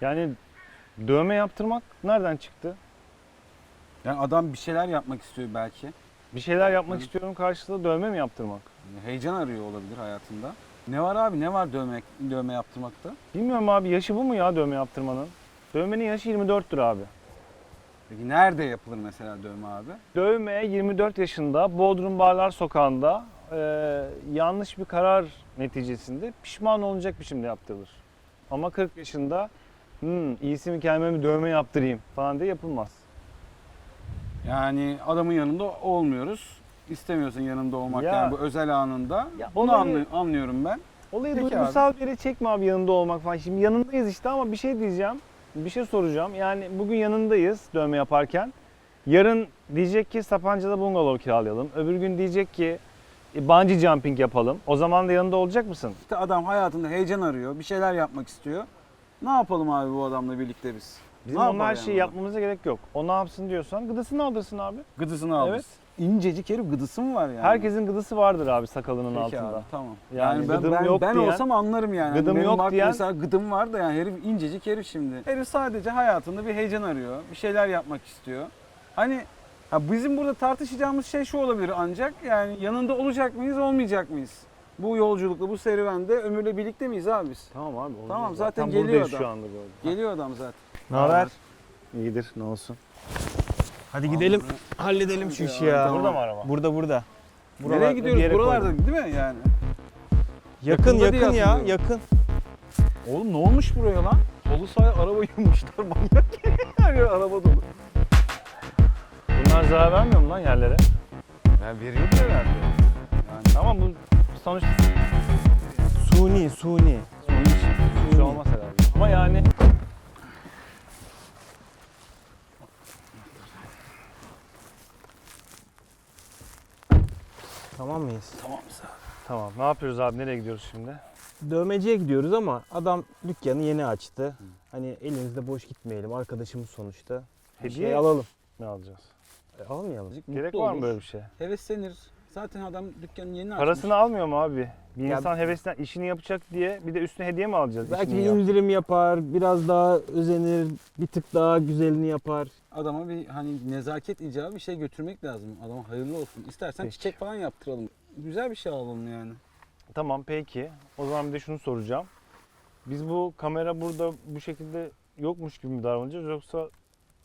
Yani dövme yaptırmak nereden çıktı? Yani adam bir şeyler yapmak istiyor belki. Bir şeyler yapmak Hı. istiyorum karşılığında dövme mi yaptırmak? Heyecan arıyor olabilir hayatında. Ne var abi ne var dövme, dövme yaptırmakta? Bilmiyorum abi yaşı bu mu ya dövme yaptırmanın? Dövmenin yaşı 24'tür abi. Peki nerede yapılır mesela dövme abi? Dövme 24 yaşında Bodrum Barlar Sokağı'nda e, yanlış bir karar neticesinde pişman olacak biçimde yaptırılır. Ama 40 yaşında hmm, iyisi mi kendime mi dövme yaptırayım falan diye yapılmaz. Yani adamın yanında olmuyoruz. İstemiyorsun yanında olmak Ya. yani bu özel anında. Ya Bunu olayı- anlı- anlıyorum ben. Olayı Peki duygusal bir yere çekme abi yanında olmak falan. Şimdi yanındayız işte ama bir şey diyeceğim. Bir şey soracağım. Yani bugün yanındayız dövme yaparken. Yarın diyecek ki Sapanca'da bungalov kiralayalım. Öbür gün diyecek ki e, bungee jumping yapalım. O zaman da yanında olacak mısın? İşte adam hayatında heyecan arıyor, bir şeyler yapmak istiyor. Ne yapalım abi bu adamla birlikte biz? Bizim Ne yapar her yani şeyi o? yapmamıza gerek yok. O ne yapsın diyorsan gıdısını aldırsın abi. Gıdısını almış. Evet. İncecik herif gıdısı mı var yani? Herkesin gıdısı vardır abi sakalının Peki altında. abi, tamam. Yani Yani, ben, gıdım ben, yok ben diyen- olsam anlarım yani. Hani Gıdım Benim yok diyen- mesela gıdım var da yani herif incecik herif şimdi. Herif sadece hayatında bir heyecan arıyor. Bir şeyler yapmak istiyor. Hani ha bizim burada tartışacağımız şey şu olabilir ancak yani yanında olacak mıyız olmayacak mıyız? Bu yolculukta bu serüvende ömürle birlikte miyiz abi biz? Tamam abi. Tamam, oldu. zaten buradayız geliyor şu adam. anda böyle. Geliyor adam zaten. Ne haber? İyidir ne olsun. Hadi gidelim halledelim şu işi ya. Burada mı araba? Burada burada. Buralar- Nereye bir gidiyoruz? yere Buralarda koydum. değil mi yani? Yakın Yakında diye yakın ya hatırlıyorum. yakın. Oğlum ne olmuş buraya lan? Solu sağa araba yumuşlar manyak. Her yer araba dolu. Bunlar zarar vermiyor mu lan yerlere? Yani veriyordu herhalde. Yani Ama bu sonuçta Suni suni. bir şey olmaz herhalde. Ama yani Tamam mıyız? tamam ne yapıyoruz abi nereye gidiyoruz şimdi? Dövmeciye gidiyoruz ama adam dükkanı yeni açtı. Hani elimizde boş gitmeyelim. Arkadaşımız sonuçta. Bir Hediye şey alalım. ne alacağız? E, almayalım. Gerek mutlu var mı olur. böyle bir şey? Heveslenir. Zaten adam dükkanın yeni açmış. Parasını almıyor mu abi? Bir Ya- insan hevesten işini yapacak diye bir de üstüne hediye mi alacağız? Belki İşini bir yap- indirim yapar, biraz daha özenir, bir tık daha güzelini yapar. Adama bir hani nezaket icabı bir şey götürmek lazım. Adama hayırlı olsun. İstersen Peki. çiçek falan yaptıralım. Güzel bir şey alalım yani. Tamam peki. O zaman bir de şunu soracağım. Biz bu kamera burada bu şekilde yokmuş gibi mi davranacağız yoksa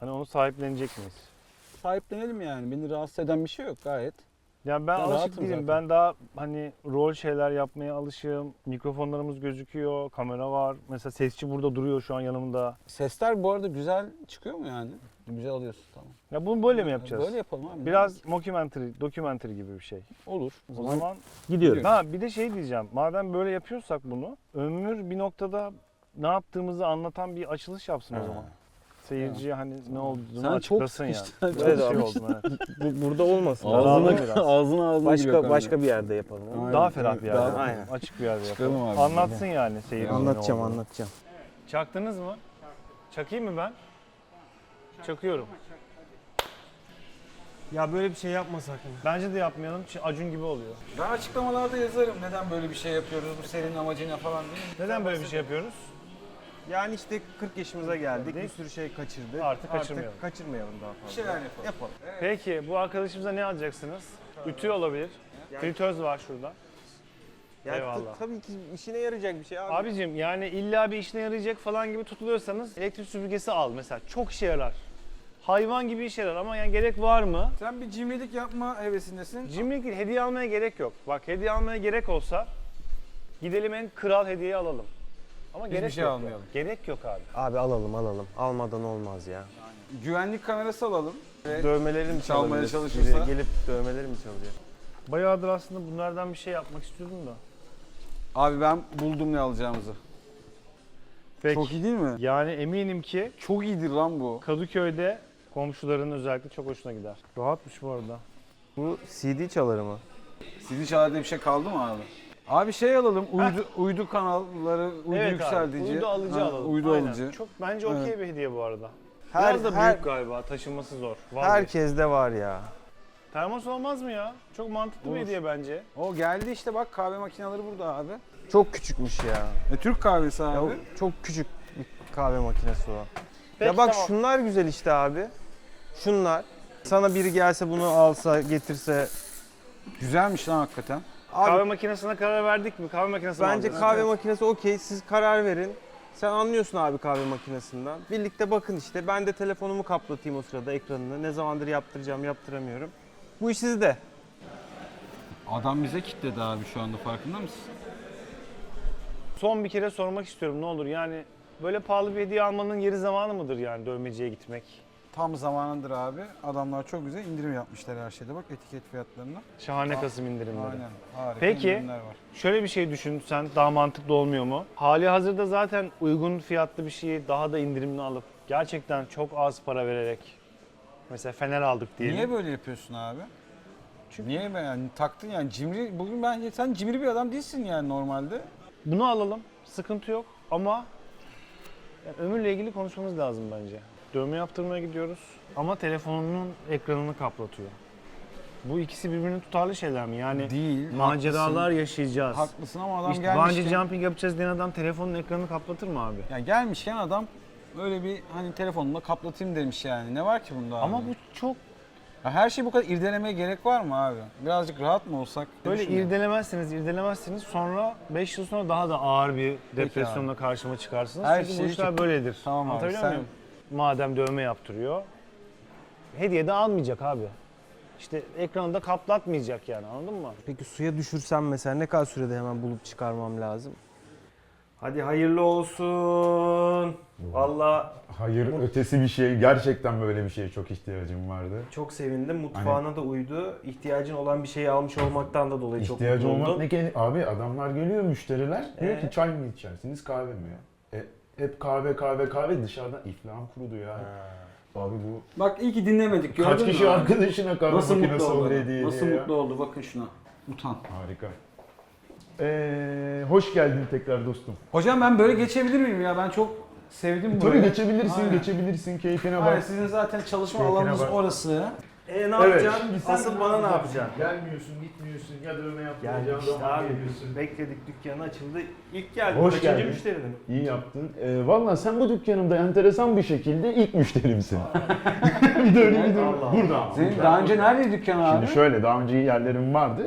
hani onu sahiplenecek miyiz? Sahiplenelim yani. Beni rahatsız eden bir şey yok gayet. Yani ben Ben alışık rahatım değilim. zaten. Ben daha hani rol şeyler yapmaya alışığım. Mikrofonlarımız gözüküyor, kamera var. Mesela sesçi burada duruyor şu an yanımda. Sesler bu arada güzel çıkıyor mu yani? Güzel alıyorsun tamam. Ya bunu böyle mi yapacağız? Böyle yapalım abi. Biraz mockumentary, documentary gibi bir şey. olur. O zaman Gidiyoruz. ha bir de şey diyeceğim. Madem böyle yapıyorsak bunu, ömür bir noktada ne yaptığımızı anlatan bir açılış yapsın o zaman. Seyirciye hani ne olduğunu Sen çok açıklasın yani. Çok şey sıkıştın. oldu. Evet. Bu, burada olmasın. Ağzına- Ağzına- biraz. ağzına ağzına giriyor başka başka bir yerde yapalım. Aynen. Daha ferah bir yerde. Daha- Aynen. Açık bir yerde Çıkalım yapalım. abi. Anlatsın yani seyirciye. ne Anlatacağım olduğunu. anlatacağım. Çaktınız mı? Çakayım mı ben? Çakıyorum. Ya böyle bir şey yapma sakın. Bence de yapmayalım. Çünkü Acun gibi oluyor. Ben açıklamalarda yazarım neden böyle bir şey yapıyoruz, bu serinin amacı ne falan değil mi? Neden böyle bir şey yapıyoruz? Yani işte 40 yaşımıza geldik. Bir sürü şey kaçırdık. Artık kaçırmayalım. kaçırmayalım daha fazla. Bir şeyler yapalım. Yapalım. Peki bu arkadaşımıza ne alacaksınız? Ütü olabilir. Fritöz var şurada. Yani Eyvallah. tabii ki işine yarayacak bir şey abi. Abicim yani illa bir işine yarayacak falan gibi tutuluyorsanız elektrik süpürgesi al mesela. Çok işe yarar. Hayvan gibi işe yarar ama yani gerek var mı? Sen bir cimrilik yapma hevesindesin. Cimrilik değil, hediye almaya gerek yok. Bak hediye almaya gerek olsa gidelim en kral hediyeyi alalım. Ama Hiçbir gerek şey yok. almayalım. Gerek yok abi. Abi alalım alalım. Almadan olmaz ya. Güvenlik kamerası alalım. Ve Dövmeleri mi Çalmaya çalabilir? çalışırsa? Biri gelip dövmeleri mi çalıyor? Bayağıdır aslında bunlardan bir şey yapmak istiyordum da. Abi ben buldum ne alacağımızı. Peki. Çok iyi değil mi? Yani eminim ki Çok iyidir lan bu. Kadıköy'de komşuların özellikle çok hoşuna gider. Rahatmış bu arada. Bu CD çaları mı? Sizin çağrıda bir şey kaldı mı abi? Abi şey alalım, uydu, uydu kanalları, uydu evet yükseltici. abi, uydu alıcı Ha, alalım. Uydu Aynen. alıcı. Çok bence okey bir hediye bu arada. Her- Biraz da her- büyük galiba, taşınması zor. Vazgeç. Herkeste var ya. Termos olmaz mı ya? Çok mantıklı bir Olur. hediye bence. O geldi işte bak kahve makineleri burada abi. Çok küçükmüş ya. E, Türk kahvesi abi. Ya çok küçük bir kahve makinesi o. Peki, ya bak tamam. şunlar güzel işte abi. Şunlar. Sana biri gelse bunu alsa getirse. Güzelmiş lan hakikaten. Abi Kahve makinesine karar verdik mi? Kahve makinesi mi Bence alacağız? kahve makinesi okey. Siz karar verin. Sen anlıyorsun abi kahve makinesinden. Birlikte bakın işte. Ben de telefonumu kaplatayım o sırada ekranını. Ne zamandır yaptıracağım, yaptıramıyorum. Bu iş sizde. adam bize kitledi abi şu anda farkında mısın? Son bir kere sormak istiyorum ne olur yani böyle pahalı bir hediye almanın yeri zamanı mıdır yani dövmeciye gitmek? Tam zamanındır abi. Adamlar çok güzel indirim yapmışlar her şeyde. Bak etiket fiyatlarına. Şahane Aa, Kasım indirimleri. Aynen. Harika Peki. indirimler var. Şöyle bir şey düşün sen daha mantıklı olmuyor mu? Hali hazırda zaten uygun fiyatlı bir şeyi daha da indirimli alıp gerçekten çok az para vererek mesela fener aldık diyelim. Niye böyle yapıyorsun abi? Çünkü niye be yani taktın yani cimri bugün bence sen cimri bir adam değilsin yani normalde. Bunu alalım sıkıntı yok ama yani ömürle ilgili konuşmamız lazım bence. Dövme yaptırmaya gidiyoruz ama telefonunun ekranını kaplatıyor. Bu ikisi birbirini tutarlı şeyler mi? Yani Değil. maceralar haklısın. yaşayacağız. Haklısın ama adam İşte gelmişken. bungee jumping yapacağız diyen adam telefonun ekranını kaplatır mı abi? Yani gelmişken adam öyle bir hani telefonumla kaplatayım demiş yani. Ne var ki bunda abi? Ama bu çok Ya her şey bu kadar irdelemeye gerek var mı abi? Birazcık rahat mı olsak? böyle Düşünüyorum. irdelemezsiniz, irdelemezsiniz sonra 5 yıl sonra daha da ağır bir depresyonla karşıma çıkarsınız. Her Çünkü bu şeyi işler böyledir. Tamam abi, sen- muyum? Madem dövme yaptırıyor, hediye de almayacak abi. İşte ekranı da kaplatmayacak yani anladın mı? Peki suya düşürsem mesela ne kadar sürede hemen bulup çıkarmam lazım? Hadi hayırlı olsun. Valla Hayır ötesi bir şey. Gerçekten böyle bir şeye çok ihtiyacım vardı. çok sevindim. Mutfağına da uydu. İhtiyacın olan bir şeyi almış olmaktan da dolayı çok İhtiyacı mutlu olmak oldum. ne gel Abi adamlar geliyor müşteriler. Diyor Ee? ki çay mı içersiniz kahve mi ya? E, hep kahve kahve kahve dışarıdan iflahım kurudu ya. Ha. Abi bu Bak iyi ki dinlemedik gördün kaç mü kişi arkadaşına kahve Nasıl mutlu makinesi oldu? hediye Nasıl diye ya. mutlu oldu bakın şuna. Utan. Harika. Ee, hoş geldin tekrar dostum. Hocam ben böyle geçebilir miyim ya? Ben çok sevdim Tabii burayı. geçebilirsin, Aynen. geçebilirsin. Keyfine Hayır, bak. sizin zaten çalışma Keyfine alanınız bak. orası. E ne Evet. yapacaksın? Şimdi sen Asıl bana ne yapacaksın? Gelmiyorsun, gitmiyorsun. Ya dövme Geldik yaptıracağım işte zaman abi. geliyorsun. Bekledik dükkanı açıldı. İlk geldi. Hoş Kaçıncı geldin. müşterinin? İyi yaptın. Ee, Valla sen bu dükkanımda enteresan bir şekilde ilk müşterimsin. bir de öyle bir durum. Allah. Burada. Senin daha önce nerede dükkan abi? Şimdi şöyle daha önce yerlerim vardı.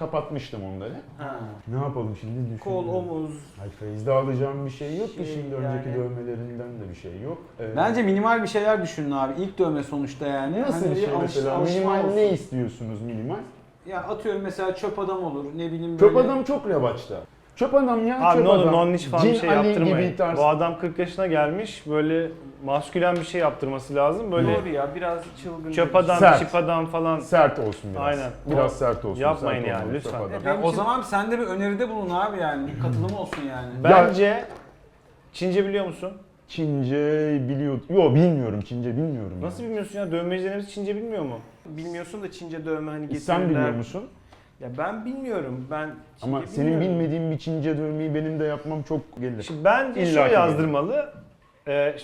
Kapatmıştım onları. Ha. Ne yapalım şimdi düşünüyorum. Kol, omuz. Ay Feyz'de alacağım bir şey yok ki Şey, şimdi yani- önceki dövmelerinden de bir şey yok. Ee, Bence minimal bir şeyler düşünün abi. İlk dövme sonuçta yani. nasıl Hani bir şey alış- mesela? alışma Minimal olsun. ne istiyorsunuz minimal? Ya atıyorum mesela çöp adam olur. Ne bileyim Çöp böyle. adam çok revaçta. Çöp adam ya Abi çöp ne olur adam. non niş falan Cin bir şey Ali yaptırmayın. Bu adam 40 yaşına gelmiş böyle maskülen bir şey yaptırması lazım. Böyle Doğru ya biraz çılgın. çöp adam, Sert. çip adam falan. Sert olsun biraz. Aynen. Biraz sert olsun. Yapmayın sert yani, olmalı, lütfen. çöp adam. Ya Benim o zaman sen de bir öneride bulun abi yani. Bir katılım olsun yani. Bence Çince biliyor musun? Çince biliyor. Yo bilmiyorum Çince bilmiyorum. ya. Nasıl bilmiyorsun ya? Dövmecilerin hepsi Çince bilmiyor mu? Bilmiyorsun da Çince dövme hani getirirler. Sen biliyor musun? Ya ben bilmiyorum. Ben Çince Ama senin bilmiyorum. bilmediğin bir Çince dövmeyi benim de yapmam çok gelir. Şimdi bence İlla şöyle ki yazdırmalı. Ee,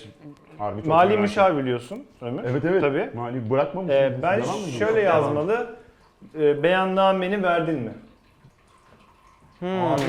Harbi çok mali merak müşavir biliyorsun Ömür. Evet evet. Tabii. Mali bırakmamışsın. Ee, ben şöyle yazmalı. E, beyannameni verdin mi? Abi.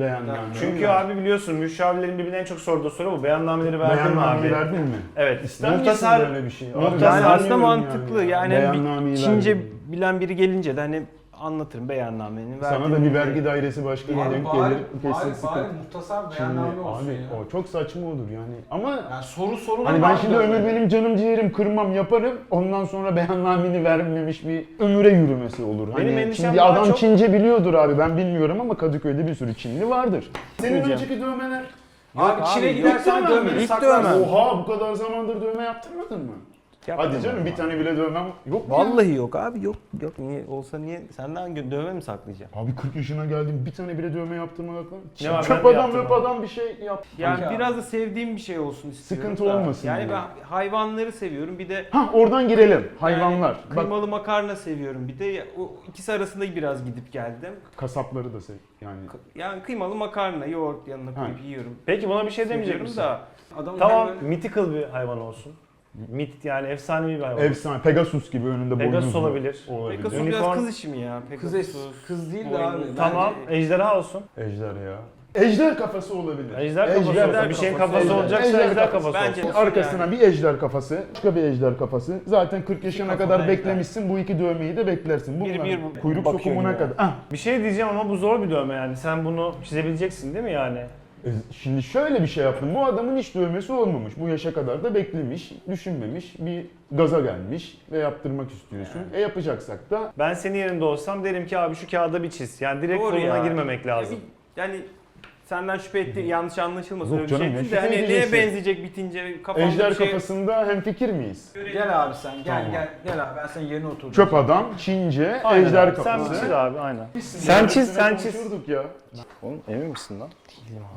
Beğendim. Çünkü abi biliyorsun müşavirlerin birbirine en çok sorduğu soru bu. Beyannameleri verdin mi abi? verdin mi? Evet. İster Muhtasar böyle bir şey? Abi ben Yani aslında anlıyorum mantıklı. Yani, hani bir Beyannameyi Çince verdin. bilen biri gelince de hani anlatırım beyannameni. Sana da bir vergi dairesi başkanı Abi denk bari, gelir. bari, Kesin bari sıkıntı. muhtasar Şimdi beyanname olsun abi ya. o çok saçma olur yani. Ama Yani soru sorulur Hani ben şimdi ömür benim canım ciğerim kırmam yaparım. Ondan sonra beyannameni vermemiş bir ömüre yürümesi olur. Hani Benim endişem şimdi daha adam çok- Çince biliyordur abi ben bilmiyorum ama Kadıköy'de bir sürü Çinli vardır. Senin Diyeceğim. önceki dövmeler. Abi Çin'e gidersen dövmeni? İlk saklarsın. Oha bu kadar zamandır dövme yaptırmadın mı? Yapmadım Hadi canım ama. bir tane bile dövmem yok mu ya? Vallahi yok abi yok yok niye olsa niye senden gö- dövme mi saklayacağım? Abi 40 yaşına geldim bir tane bile dövme yaptırmamak lan. Ne var, Çöp de adam yaptırmam. löp adam bir şey yap. Yani Kanka. biraz da sevdiğim bir şey olsun istiyorum. Sıkıntı da. olmasın Yani diye. ben hayvanları seviyorum bir de Ha oradan girelim. Hayvanlar. yani Bak kıymalı makarna seviyorum bir de ya- o ikisi arasında biraz gidip geldim. kasapları da sev. Yani Yani kıymalı makarna yoğurt yanına koyup Ha. yiyorum. Peki buna bir şey demeyecek Seviyorum misin? da Adamın Tamam, böyle- mythical bir hayvan olsun. Mit yani efsanevi bir hayvan. efsane Pegasus gibi önünde Pegasus boynuzlu. olabilir. Olabilir. Pegasus Unicorn- biraz kız işi mi ya? Kız, Pegasus. kız değil de abi. Tamam, Bence- ejderha olsun. Ejder ya. Ejder kafası olabilir. Ejder kafası olsa, bir şeyin kafası olacaksa ejder kafası Bence olsun. Arkasına bir ejder kafası, başka bir ejder kafası. Zaten 40 yaşına kafalı kadar ejder. beklemişsin. Bu iki dövmeyi de beklersin. Bir- Bunlar bir bu- kuyruk bakıyorsun sokumuna ya. kadar. Ah, Bir şey diyeceğim ama bu zor bir dövme yani. Sen bunu çizebileceksin değil mi yani? E, Şimdi şöyle bir şey yaptım. Bu adamın hiç dövmesi olmamış. Bu yaşa kadar da beklemiş, düşünmemiş, bir gaza gelmiş ve yaptırmak istiyorsun. E yapacaksak da Ben senin yerinde olsam derim ki abi şu kağıda bir çiz. Yani direkt Doğru koluna ya. girmemek lazım. Yani senden şüphe etti, yanlış anlaşılmasın Yok öyle bir canım, şey ne değil de şüphe hani neye edeceksin? benzeyecek bitince kafamda ejder bir şey... kafasında hemfikir miyiz? Gel abi sen gel Tamam. gel gel abi ben senin yerine oturacağım. Çöp adam, Çince, Aynen ejder abi. Sen kafası. çiz abi aynen. Sen çiz, sen çiz. ya. Oğlum emin misin lan?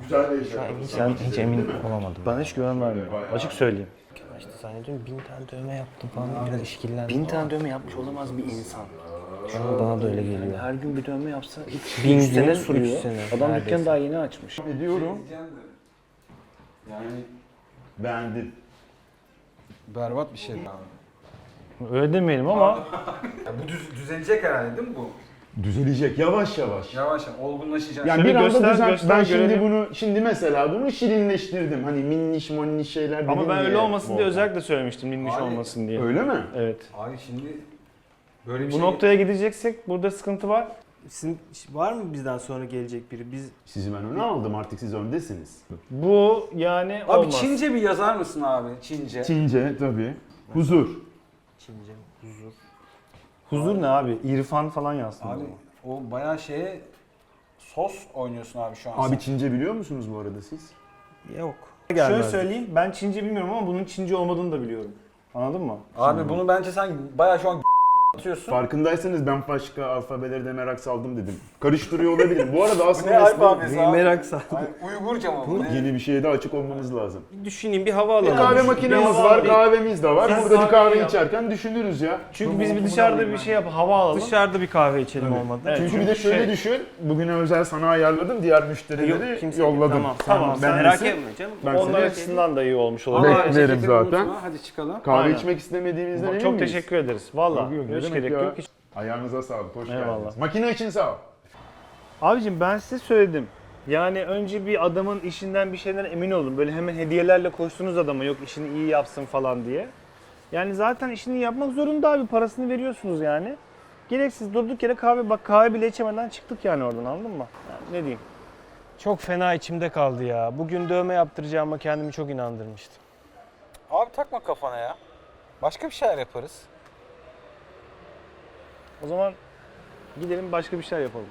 Güzel bir ejder kafası. Sen hiç emin olamadım. Bana hiç güven vermiyor. Açık söyleyeyim. İşte zannediyorum bin tane dövme yaptım falan biraz işkillendim. Bin tane dövme yapmış olamaz bir insan. Şu an bana da öyle geliyor. Her gün bir dövme yapsa hiç Bin üç sene sürüyor. sene Adam neredeyse. dükkanı daha yeni açmış. Ediyorum. Yani Beğendim. berbat bir şey abi. Öyle demeyelim ama Ya bu düz, düzelecek herhalde değil mi bu? Düzelecek yavaş yavaş. Yavaş yavaş olgunlaşacak. Yani Şöyle bir anda göster, düzen, göster, ben şimdi görelim. bunu şimdi mesela bunu şirinleştirdim. Hani minniş monniş şeyler dedim ama ben öyle diye olmasın diye özellikle söylemiştim minniş Abi, olmasın diye. Öyle mi? Evet. Abi şimdi böyle bir Bu şey... noktaya gideceksek burada sıkıntı var. Sizin var mı bizden sonra gelecek biri? Biz Sizi ben öne aldım artık siz öndesiniz. Bu yani Abi olmaz. Çince bir yazar mısın abi? Çince. Çince tabii. Huzur. Çince, huzur. Huzur ne abi? İrfan falan yazsın. Abi o bayağı şeye sos oynuyorsun abi şu an. Abi sen. Çince biliyor musunuz bu arada siz? Yok. Şöyle söyleyeyim ben Çince bilmiyorum ama bunun Çince olmadığını da biliyorum. Anladın mı? Abi bunu bence sen bayağı şu an atıyorsun. Farkındaysanız ben başka alfabeleri de merak saldım dedim. Karıştırıyor olabilirim. Bu arada aslında ne alfabesi abi? Merak sal. Ay, Uygurca mı bu? Yeni bir şeye de açık olmamız lazım. Bir düşüneyim, bir hava Bir alalım. kahve Düşün- makinemiz bir var, kahvemiz de var. Sen Burada bir kahve yap. içerken düşünürüz ya. Çünkü biz bir dışarıda bir şey yap hava alalım. Dışarıda bir kahve içelim olmadı. Evet, Çünkü bir de şöyle şey- düşün. Bugüne özel sana ayarladım. Diğer müşterileri Yok, yolladım. Tamam, Tamam, tamam. ben merak etme canım. Ben Onlar açısından da iyi olmuş olabilir. Beklerim zaten. Hadi çıkalım. Kahve içmek istemediğinizden emin Çok teşekkür ederiz. Valla hiç gerek ya? yok. Hiç- Ayağınıza sağlık. Hoş Eyvallah. geldiniz. Makine için sağ ol. Abicim ben size söyledim. Yani önce bir adamın işinden bir şeyden emin olun. Böyle hemen hediyelerle koştunuz adama yok işini iyi yapsın falan diye. Yani zaten işini yapmak zorunda abi parasını veriyorsunuz yani. Gereksiz durduk yere kahve bak kahve bile içemeden çıktık yani oradan anladın mı? Yani ne diyeyim? Çok fena içimde kaldı ya. Bugün dövme yaptıracağıma kendimi çok inandırmıştım. Abi takma kafana ya. Başka bir şeyler yaparız. O zaman gidelim başka bir şeyler yapalım.